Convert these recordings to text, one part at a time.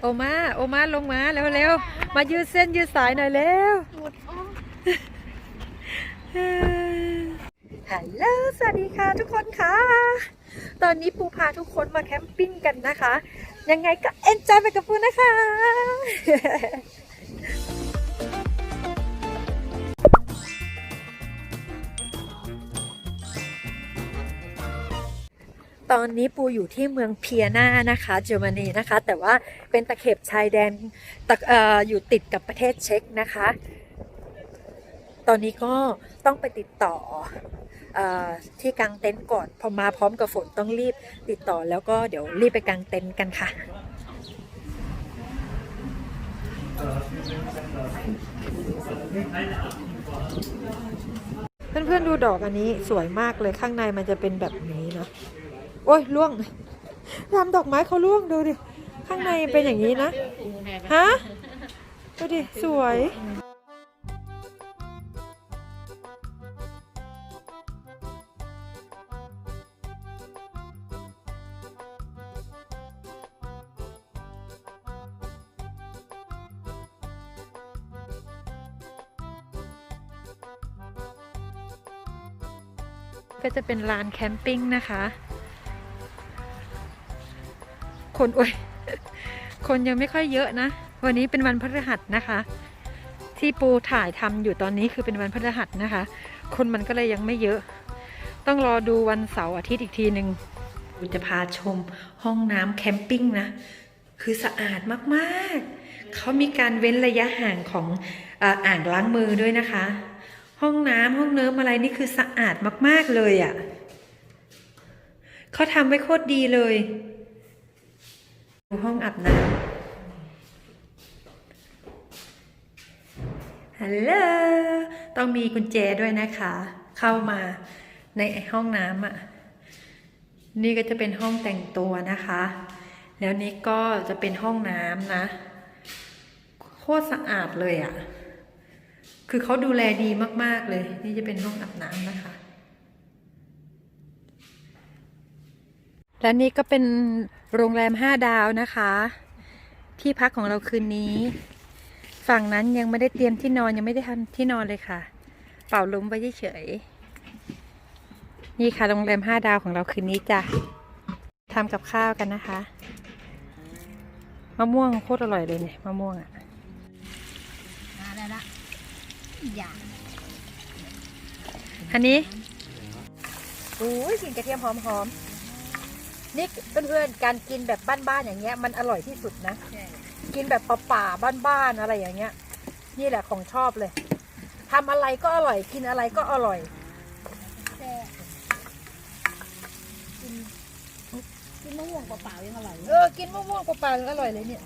โอมาโอมาลงมาเร็วๆมายืดเส้นยืดสายหน่อยเร็วฮัลโหลสวัสดีค่ะทุกคนค่ะ ตอนนี้ปูพาทุกคนมาแคมปิ้งกันนะคะ ยังไงก็เอนจอยไปกับปูนะคะ ตอนนี้ปูอยู่ที่เมืองเพียนานะคะเยอรมนีนะคะ แต่ว่าเป็นตะเข็บชายแดนตะอออยู่ติดกับประเทศเช็กนะคะ ตอนนี้ก็ต้องไปติดต่ออที่กางเต็นท์ก่อนพอมาพร้อมกับฝนต้องรีบติดต่อแล้วก็เดี๋ยวรีบไปกางเต็นท์กันค่ะเพื่อนๆดูดอกอันนี้สวยมากเลยข้างในมันจะเป็นแบบนี้เนาะ โอ้ยล่วงทำดอกไม้เขาล่วงดูดิ ข้างในเป็นอย่างนี้นะ ฮะ ดูดิ สวยก็จะเป็นลานแคมปิ้งนะคะ คนโอ้ยคนยังไม่ค่อยเยอะนะ วันนี้เป็นวันพฤหัสนะคะ ที่ปูถ่ายทำอยู่ตอนนี้คือเป็นวันพฤหัสนะคะ คนมันก็เลยยังไม่เยอะ ต้องรอดูวันเสาร์อาทิตย์อีกทีหนึ่งปูจะพาชมห้องน้ำแคมปิ้งนะ คือสะอาดมากๆ เขามีการเว้นระยะห่างของอ่ออ่างล้างมือด้วยนะคะ ห้องน้ำห้องเนิ้มอะไรนี่คือสะอาดมากๆเลยอะ่ะเขาทำไว้โคตรดีเลย ห้องอาบน้ำฮัลโหล ต้องมีกุญแจด้วยนะคะ เข้ามาในห้องน้ำอะ นี่ก็จะเป็นห้องแต่งตัวนะคะ แล้วนี่ก็จะเป็นห้องน้ำนะ โคตรสะอาดเลยอะ คือเขาดูแลดีมาก ๆ เลย นี่จะเป็นห้องอาบน้ำนะคะ และนี่ก็เป็น โรงแรมห้าดาวนะคะ ที่พักของเราคืนนี้ ฝั่งนั้นยังไม่ได้เตรียมที่นอนยังไม่ได้ทำที่นอนเลยค่ะ เป่าลมไว้เฉยๆนี่ค่ะโรงแรมห้าดาวของเราคืนนี้จ้ะทำกับข้าวกันนะคะมะม่วงโคตรอร่อยเลยเนี่ยมะม่วงอะมาแล้วละอย่าอันนี้โอ้ยกลิ่นกระเทียมหอมๆ นี่เพื่อนๆการกินแบบบ้านๆอย่างเงี้ยมันอร่อยที่สุดนะ กินแบบป่าๆบ้านๆอะไรอย่างเงี้ย นี่แหละของชอบเลยทำอะไรก็อร่อย กินอะไรก็อร่อยแต่กินกินมะม่วงเปล่าๆยังอร่อยเออกินมะม่วงเปล่าๆยังอร่อยเลยเนี่ย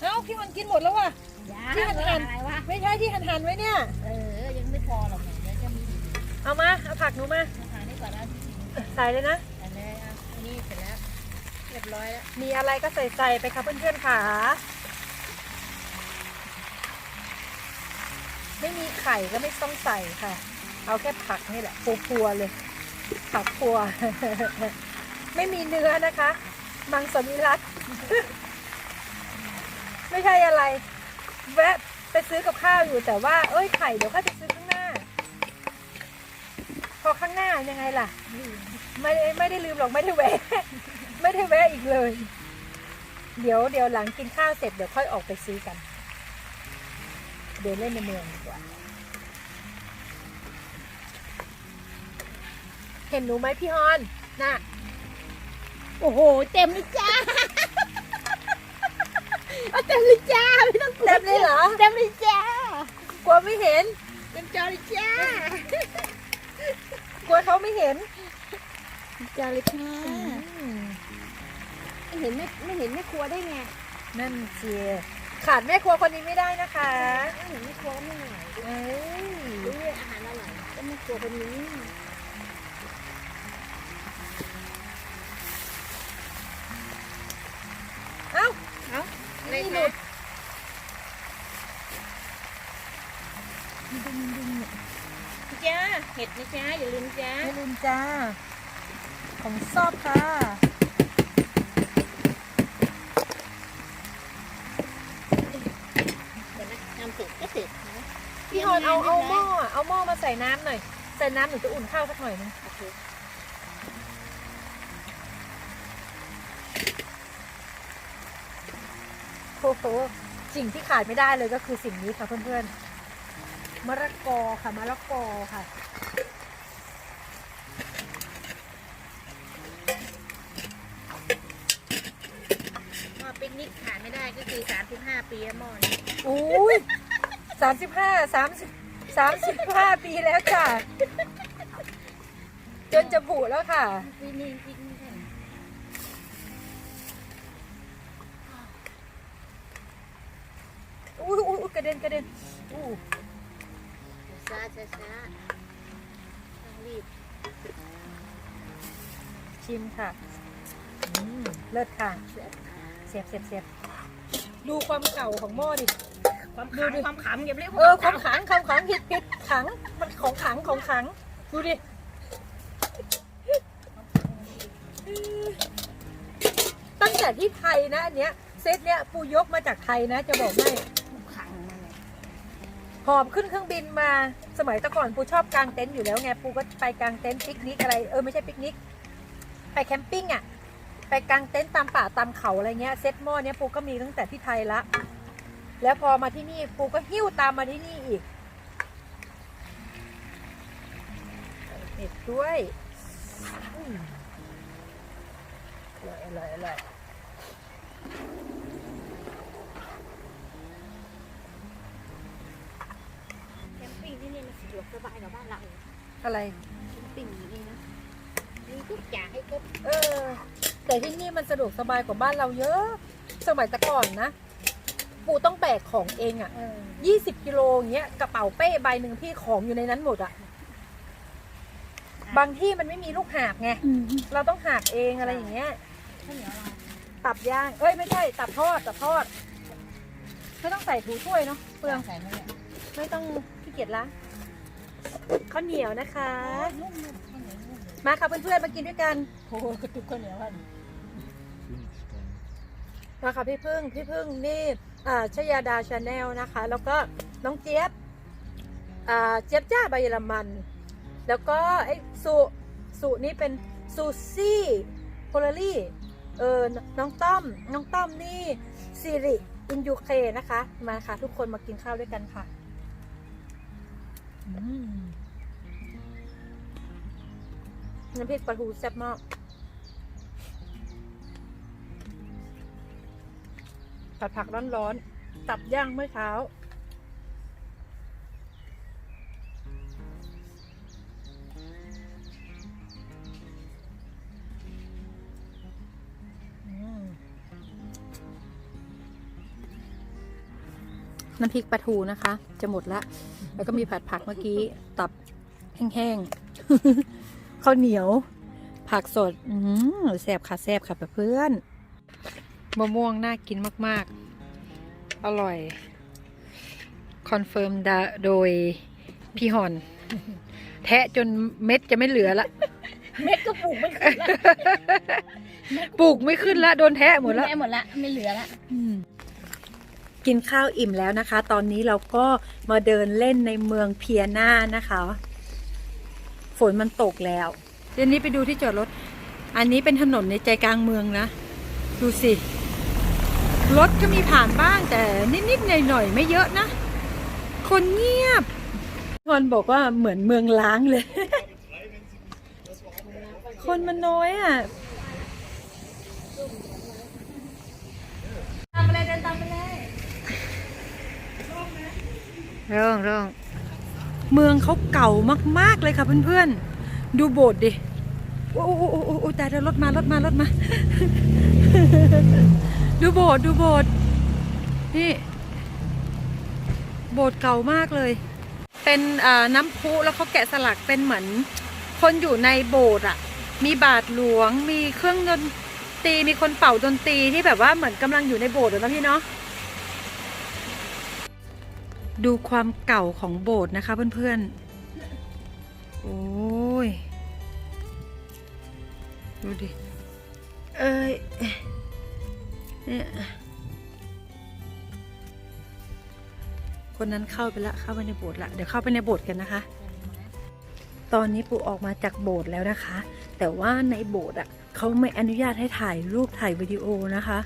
เอ้าพี่มันกินหมดแล้วว่ะอย่าที่หั่นๆอะไรวะไม่ใช่ที่หั่นๆไว้เนี่ยเออยังไม่พอหรอกเนี่ยเดี๋ยวจะมีเอามาเอาผักหนูมาอาหารนี่ก่อนนะใส่เลยนะอั นี่เสร็จแล้ว เรียบร้อยแล้ว มีอะไรก็ใส่ใส่ไปค่ะเพื่อนๆค่ะ ไม่มีไข่ก็ไม่ต้องใส่ค่ะ เอาแค่ผักนี่แหละพัวๆเลย ผักพัว ไม่มีเนื้อนะคะ มังสวิรัตไม่ใช่อะไร แวะไปซื้อกับข้าวอยู่แต่ว่า เอ้ยไข่เดี๋ยวข้าจะซื้อข้าง พอข้างหน้ายังไงล่ะ ไม่ได้ไม่ได้ลืมหรอกไม่ได้แวะ ไม่ได้แวะอีกเลย เดี๋ยวเดี๋ยวหลังกินข้าวเสร็จเดี๋ยวค่อยออกไปซื้อกัน เดินเล่นในเมืองดีกว่า เห็นหนูไหมพี่ฮอนน่ะ โอ้โห เต็มเลยจ้าเอาเต็มเลยจ้าไม่ต้องกลัวเต็มเลยเหรอ เต็มเลยจ้ากลัวไม่เห็นเต็มจอเลยจ้า กลัวเขาไม่เห็นเต็มจอเลยค่ะไม่เห็นไม่ไม่เห็นไม่ครัวได้ไงนั่นเจียขาดแม่ครัวคนนี้ไม่ได้นะคะไม่เห็นไม่ครัวก็ไม่ไหวเอ้ยรู้อาหารอร่อยก็ไม่ครัวคนนี้เอ้าเอ้านี่หลุด จ้า เห็ดนะจ้า อย่าลืมจ้า ไม่ลืมจ้า ของชอบค่ะ เดี๋ยวนะทำเสร็จก็เสร็จนะพี่ฮอนเอาเอาหม้อเอาหม้อมาใส่น้ำหน่อย ใส่น้ำหนูจะอุ่นข้าวสักหน่อยนึงโอเคโอ้โหสิ่งที่ขาดไม่ได้เลยก็คือสิ่งนี้ค่ะเพื่อนๆ มะละกอค่ะมะละกอค่ะหม้อปิกนิกขาดไม่ได้ก็คือ 35 ปีแล้วหม้อนี้อุ้ยสามสิบห้าสามสิบสามสิบห้าปีแล้วจ้ะจนจะผุแล้วค่ะปีนี้ปิกนิกอุ้ยอุ้ยอุ๊ยกระเด็นกระเด็นอู้ ช้าช้าช้าต้องรีบชิมค่ะอืมเลิศค่ะเสียบเสียบเสียบดูความเก่าของหม้อดิความขำความขำอย่าเรียกเออความขังความขังผิดผิดขังมันของขังของขังดูดิตั้งแต่ที่ไทยนะอันเนี้ยเซตเนี้ยปูยกมาจากไทยนะ จะบอกให้ขังมันเลย หอบขึ้นเครื่องบินมาสมัยแต่ก่อนปูชอบกางเต็นท์อยู่แล้วไงปูก็ไปกางเต็นท์ปิกนิกอะไรเออไม่ใช่ปิกนิก ไปแคมปิ้งอะไปกางเต็นท์ตามป่าตามเขาอะไรเงี้ยเซ็ตหม้อเนี้ยปูก็มีตั้งแต่ที่ไทยละ แล้วพอมาที่นี่ปูก็หิ้วตามมาที่นี่อีกเห็ดด้วยอร่อยอร่อยอร่อย แคมปิ้ง ที่นี่มันสะดวกสบายกว่าบ้านเราอะไรแคมปิ้งอยู่นี่นะมีทุกอย่างให้ครบเออ แต่ที่นี่มันสะดวกสบายกว่าบ้านเราเยอะ สมัยแต่ก่อนนะ ปูต้องแบกของเองอะเออยี่สิบกิโลอย่างเงี้ยกระเป๋าเป้ใบหนึ่งพี่ของอยู่ในนั้นหมดอะบางที่มันไม่มีลูกหาบไง เราต้องหาบเองอะไรอย่างเงี้ย ข้าวเหนียวเราตับย่าง เอ้ยไม่ใช่ ตับทอด ตับทอด ไม่ต้องใส่ถุงถ้วยเนาะเปลืองใส่ไหมเนี่ยไม่ต้องขี้ เกียจล้างข้าวเหนียวนะคะนุ่มๆข้าวเหนียวนุ่มเลยมาค่ะเพื่อนๆมากินด้วยกันโอ้โหกระตุกข้าวเหนียวอะมาค่ะพี่พึ่งพี่พึ่งนี่อ่าชยาดาชาแนลนะคะ แล้วก็น้องเจี๊ยบอ่าเจี๊ยบจ้าใบเยอรมัน แล้วก็ไอ้สุสุนี่เป็นซูซี่โพลารี่เออน้องต้อมน้องต้อมนี่ซิริอินยูเคนะคะ มาค่ะทุกคนมากินข้าวด้วยกันค่ะอืม น้ำพริกปลาทูแซ่บมากผัดผักร้อนๆ ตับย่างเมื่อเช้า น้ำพริกปลาทูนะคะ จะหมดละ แล้วก็มีผัดผักเมื่อกี้ ตับแห้งๆ ข้าวเหนียว ผักสด อืมแซ่บค่ะแซ่บค่ะเพื่อนมะม่วงน่ากินมากๆ อร่อย คอนเฟิร์มโดยพี่หอน แทะจนเม็ดจะไม่เหลือละ เม็ดก็ปลูกไม่ขึ้นละ ปลูกไม่ขึ้นละ โดนแทะหมดแล้วหมดละ ไม่เหลือละ กินข้าวอิ่มแล้วนะคะ ตอนนี้เราก็มาเดินเล่นในเมืองเพียนานะคะ ฝนมันตกแล้วเดี๋ยวนี้ไปดูที่จอดรถ อันนี้เป็นถนนในใจกลางเมืองนะ ดูสิ รถก็มีผ่านบ้างแต่นิดๆหน่อยๆไม่เยอะนะ คนเงียบคนบอกว่าเหมือนเมืองล้างเลย คนมันน้อยอะ ตามไปเลยเดินตามไปเลย เรื่องเรื่องเมืองเขาเก่ามาก ๆ เลยค่ะเพื่อนๆ ดูโบสถ์ดิ โอ้โอ้โอ้โอ้โอ้แต่เดี๋ยวรถมารถมารถมา ดูโบสถ์ดูโบสถ์นี่ โบสถ์เก่ามากเลย เป็นน้ำพุแล้วเขาแกะสลักเป็นเหมือน คนอยู่ในโบสถ์อะ มีบาทหลวง มีเครื่องดนตรี มีคนเป่าดนตรีที่แบบว่าเหมือนกำลังอยู่ในโบสถ์นะพี่เนาะ ดูความเก่าของโบสถ์นะคะเพื่อนๆ โอ้ย ดูดิ เอ้ยเนี่ยคนนั้นเข้าไปละ เข้าไปในโบสถ์ละ เดี๋ยวเข้าไปในโบสถ์กันนะคะ ตอนนี้ปู่ออกมาจากโบสถ์แล้วนะคะ แต่ว่าในโบสถ์อะเขาไม่อนุญาตให้ถ่ายรูปถ่ายวิดีโอนะคะ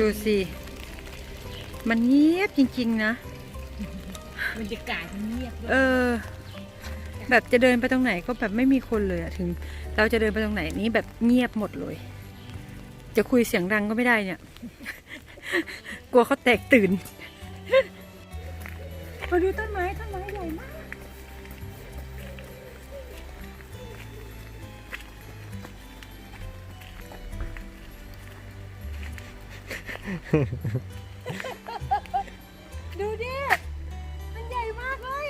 ดูสิ มันเงียบจริงๆนะ บรรยากาศเงียบเออ แบบจะเดินไปตรงไหนก็แบบไม่มีคนเลยอะถึง เราจะเดินไปตรงไหนนี้แบบเงียบหมดเลย จะคุยเสียงดังก็ไม่ได้เนี่ย กลัวเขาแตกตื่นมาดูต้นไม้ต้นไม้ใหญ่มาก ดูดิ มันใหญ่มากเลย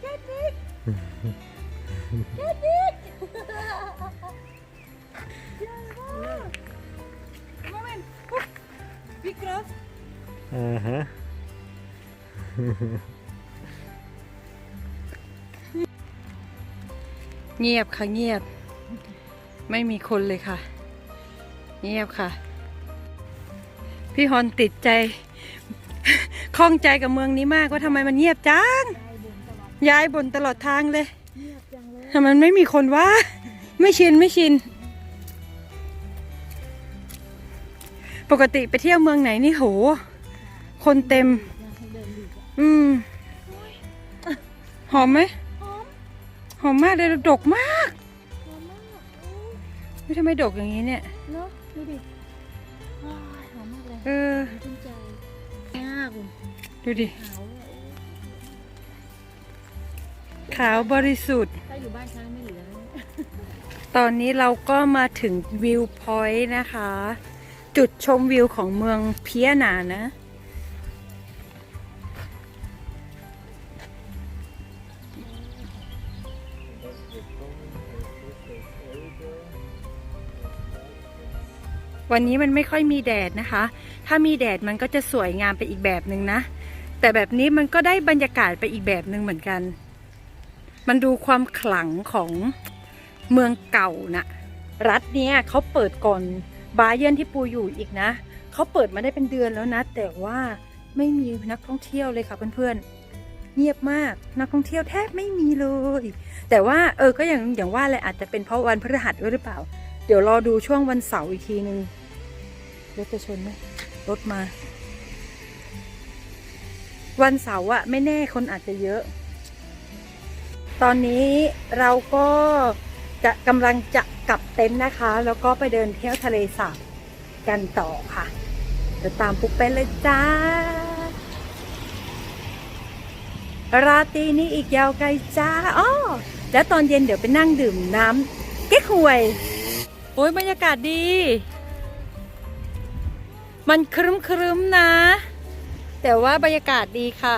แค่นี้แค่นี้ใหญ่มากโมเมนต์บิ๊กกรอส Uh-huh. เงียบค่ะเงียบ ไม่มีคนเลยค่ะ เงียบค่ะ พี่ฮอนติดใจข้องใจกับเมืองนี้มากว่าทำไมมันเงียบจังย้ายบนตลอดทางเลยทำไมไม่มีคนวะไม่ชินไม่ชิน ปกติไปเที่ยวเมืองไหนนี่โห คนเต็ม อืมหอมไหม หอมหอมมากเลยดกมากหอมมากไม่ทำไมดกอย่างนี้เนี่ยเนาะดูดิว้ายหอมมากเลยเออชื่นใจมากคุณดูดิขาวเลยขาวบริสุทธิ์ถ้าอยู่บ้านช้างไม่เหลือตอนนี้เราก็มาถึงวิวพอยต์นะคะ จุดชมวิวของเมืองเพียนานะ วันนี้มันไม่ค่อยมีแดดนะคะ ถ้ามีแดดมันก็จะสวยงามไปอีกแบบหนึ่งนะ แต่แบบนี้มันก็ได้บรรยากาศไปอีกแบบหนึ่งเหมือนกัน มันดูความขลังของเมืองเก่านะรัฐเนี้ยเขาเปิดก่อนบาเยนที่ปูอยู่อีกนะ เขาเปิดมาได้เป็นเดือนแล้วนะ แต่ว่าไม่มีนักท่องเที่ยวเลยค่ะเพื่อนๆ เงียบมาก นักท่องเที่ยวแทบไม่มีเลย แต่ว่าเออก็อย่างอย่างว่าเลยอาจจะเป็นเพราะวันพฤหัสด้วยหรือเปล่า เดี๋ยวรอดูช่วงวันเสาร์อีกทีนึงรถจะชนไหมรถมา วันเสาร์อะไม่แน่คนอาจจะเยอะ ตอนนี้เราก็จะกำลังจะกลับเต็นท์นะคะ แล้วก็ไปเดินเที่ยวทะเลสาบกันต่อค่ะเดี๋ยวตามปุ๊กไปเลยจ้า ราตรีนี้อีกยาวไกลจ้าอ้อแล้วตอนเย็นเดี๋ยวไปนั่งดื่มน้ำเก๊กฮวย โอ้ยบรรยากาศดี มันครึ้มครึ้มๆนะ แต่ว่าบรรยากาศดีค่ะ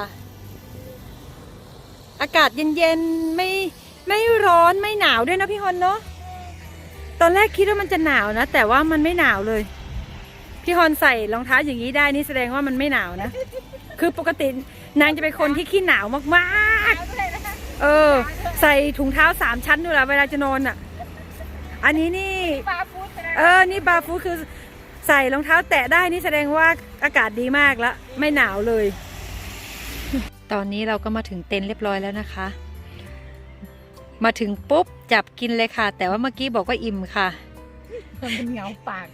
อากาศเย็นๆไม่ไม่ร้อนไม่หนาวด้วยนะพี่ฮอนเนาะตอนแรกคิดว่ามันจะหนาวนะ แต่ว่ามันไม่หนาวเลย พี่ฮอนใส่รองเท้าอย่างนี้ได้นี่แสดงว่ามันไม่หนาวนะ คือปกติ นางจะเป็นคนที่ขี้หนาวมากๆ เออ ใส่ถุงเท้าสามชั้นด้วยละเวลาจะนอนอะ อันนี้นี่ปลาฟูดนะเออ นี่บาร์ฟูดคือใส่รองเท้าแตะได้นี่แสดงว่าอากาศดีมากแล้วไม่หนาวเลย ตอนนี้เราก็มาถึงเต็นท์เรียบร้อยแล้วนะคะ มาถึงปุ๊บจับกินเลยค่ะ แต่ว่าเมื่อกี้บอกว่าอิ่มค่ะมันเป็นเหงาปาก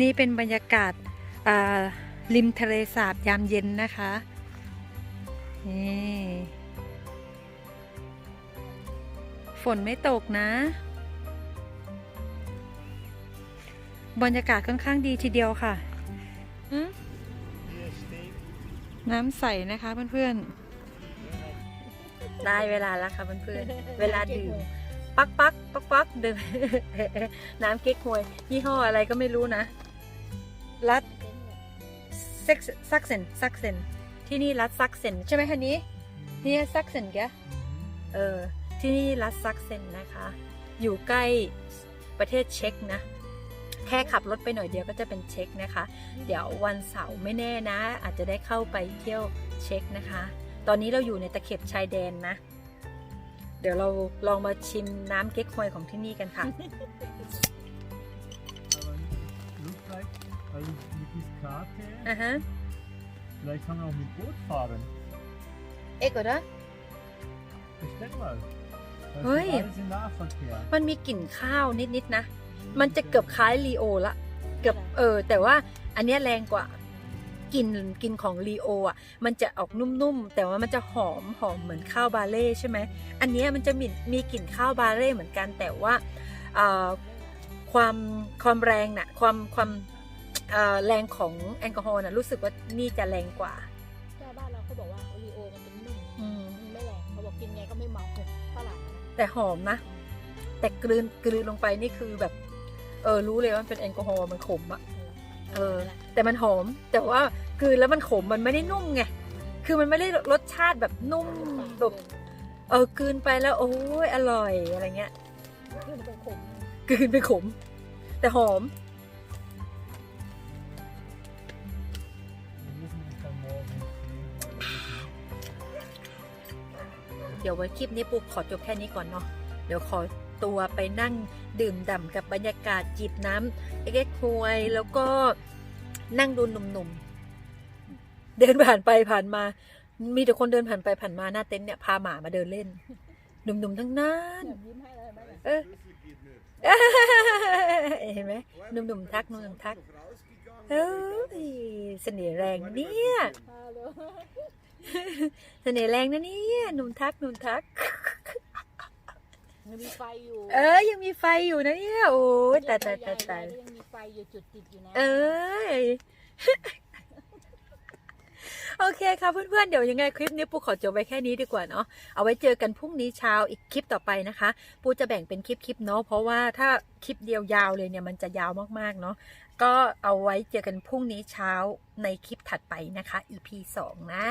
นี่เป็นบรรยากาศอ่า ริมทะเลสาบยามเย็นนะคะนี่ฝนไม่ตกนะ บรรยากาศค่อนข้างดีทีเดียวค่ะอืมน้ำใสนะคะเพื่อนๆ ได้เวลาแล้วค่ะเพื่อนๆ เวลาดื่ม ปักปักปักปักดื่มน้ำเก๊กฮวย ยี่ห้ออะไรก็ไม่รู้นะ รัฐ เซ็กซักเซนซักเซนที่นี่รัฐซักเซนใช่ไหมคะนี้นี่ซักเซนแกเออที่นี่รัสซักเซนนะคะ อยู่ใกล้ประเทศเช็กนะ แค่ขับรถไปหน่อยเดียวก็จะเป็นเช็กนะคะ เดี๋ยววันเสาร์ไม่แน่นะ อาจจะได้เข้าไปเที่ยวเช็กนะคะ ตอนนี้เราอยู่ในตะเข็บชายแดนนะ เดี๋ยวเราลองมาชิมน้ำเก๊กฮวยของที่นี่กันค่ะ Aber looks like, also mit dieser Karte, อะฮะ vielleicht kann man auch mit Boot fahren. เอ็กก็ได้ Bestell mal. Das Ui. ist alles im Nahverkehr. มันมีกลิ่นข้าวนิดๆนะ มันจะเกือบคล้ายลีโอละ เกือบเออ แต่ว่าอันเนี้ยแรงกว่ากลิ่นกลิ่นของลีโออะ มันจะออกนุ่มๆ แต่ว่ามันจะหอมหอมเหมือนข้าวบาเล่ใช่ไหม อันเนี้ยมันจะมีมีกลิ่นข้าวบาเล่เหมือนกัน แต่ว่าเอ่อความความแรงน่ะความความเอ่อ แรงของแอลกอฮอล์น่ะรู้สึกว่านี่จะแรงกว่าใช่บ้านเราเขาบอกว่าโอรีโอมันเป็นนุ่มอืมมันไม่แรงเขาบอกกินไงก็ไม่เมาฝรั่งนะแต่หอมนะ แต่กลืนกลืนลงไปนี่คือแบบ เออรู้เลยว่ามันเป็นแอลกอฮอล์มันขมอะเออ แต่มันหอมแต่ว่ากลืนแล้วมันขมมันไม่ได้นุ่มไงคือมันไม่ได้รสชาติแบบนุ่มแบบเออกลืนไปแล้ว โอ้ยอร่อยอะไรเงี้ยคือมันเป็นขมกลืนไปขม แต่หอม เดี๋ยววันคลิปนี้ปูขอจบแค่นี้ก่อนเนาะเดี๋ยวขอตัวไปนั่งดื่มด่ำกับบรรยากาศจิบน้ำเอ็กซ์ควยแล้วก็นั่งดูหนุ่มๆ เดินผ่านไปผ่านมา มีแต่คนเดินผ่านไปผ่านมาหน้าเต็นท์เนี่ยพาหมามาเดินเล่น หนุ่มๆทั้งนั้นเออเห็นไหมหนุ่มๆทักหนุ่มๆทักเฮ้ยเสน่ห์แรงเนี่ย เสน่ห์แรงนะเนี่ยหนุ่มทักหนุ่มทักมันมีไฟอยู่เออ ยังมีไฟอยู่นะเนี่ยโอ้ยแต่แต่แต่แต่ยายยังมีไฟอยู่จุดติดอยู่นะเอ้ยโอเคค่ะเพื่อนๆ เดี๋ยวยังไงคลิปนี้ปูขอจบไว้แค่นี้ดีกว่าเนาะ เอาไว้เจอกันพรุ่งนี้เช้าอีกคลิปต่อไปนะคะ ปูจะแบ่งเป็นคลิปๆเนาะ เพราะว่าถ้าคลิปเดียวยาวเลยเนี่ยมันจะยาวมากๆเนาะ ก็เอาไว้เจอกันพรุ่งนี้เช้าในคลิปถัดไปนะคะ EP 2 นะ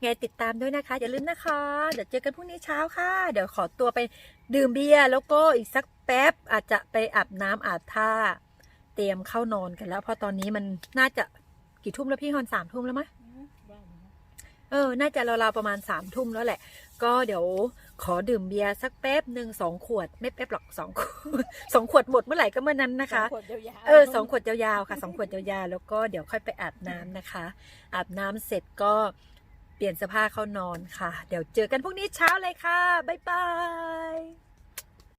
ไงติดตามด้วยนะคะ อย่าลืมนะคะ เดี๋ยวเจอกันพรุ่งนี้เช้าค่ะ เดี๋ยวขอตัวไปดื่มเบียร์แล้วก็อีกสักแป๊บอาจจะไปอาบน้ำอาบท่า เตรียมเข้านอนกันแล้ว เพราะตอนนี้มันน่าจะกี่ทุ่มแล้วพี่ฮอนสามทุ่มแล้วมั้ยเออ น่าจะราวๆประมาณสามทุ่มแล้วแหละ ก็เดี๋ยว ขอดื่มเบียร์สักแป๊บหนึ่งสองขวด ไม่แป๊บหรอกสองขวดสองขวดหมดเมื่อไหร่ก็เมื่อนั้นนะคะสองขวดยาวๆเออสองขวดยาวๆค่ะสองขวดยาวๆแล้วก็เดี๋ยวค่อยไปอาบน้ำนะคะ อาบน้ำเสร็จก็เปลี่ยนเสื้อผ้าเข้านอนค่ะ เดี๋ยวเจอกันพรุ่งนี้เช้าเลยค่ะบ๊ายบาย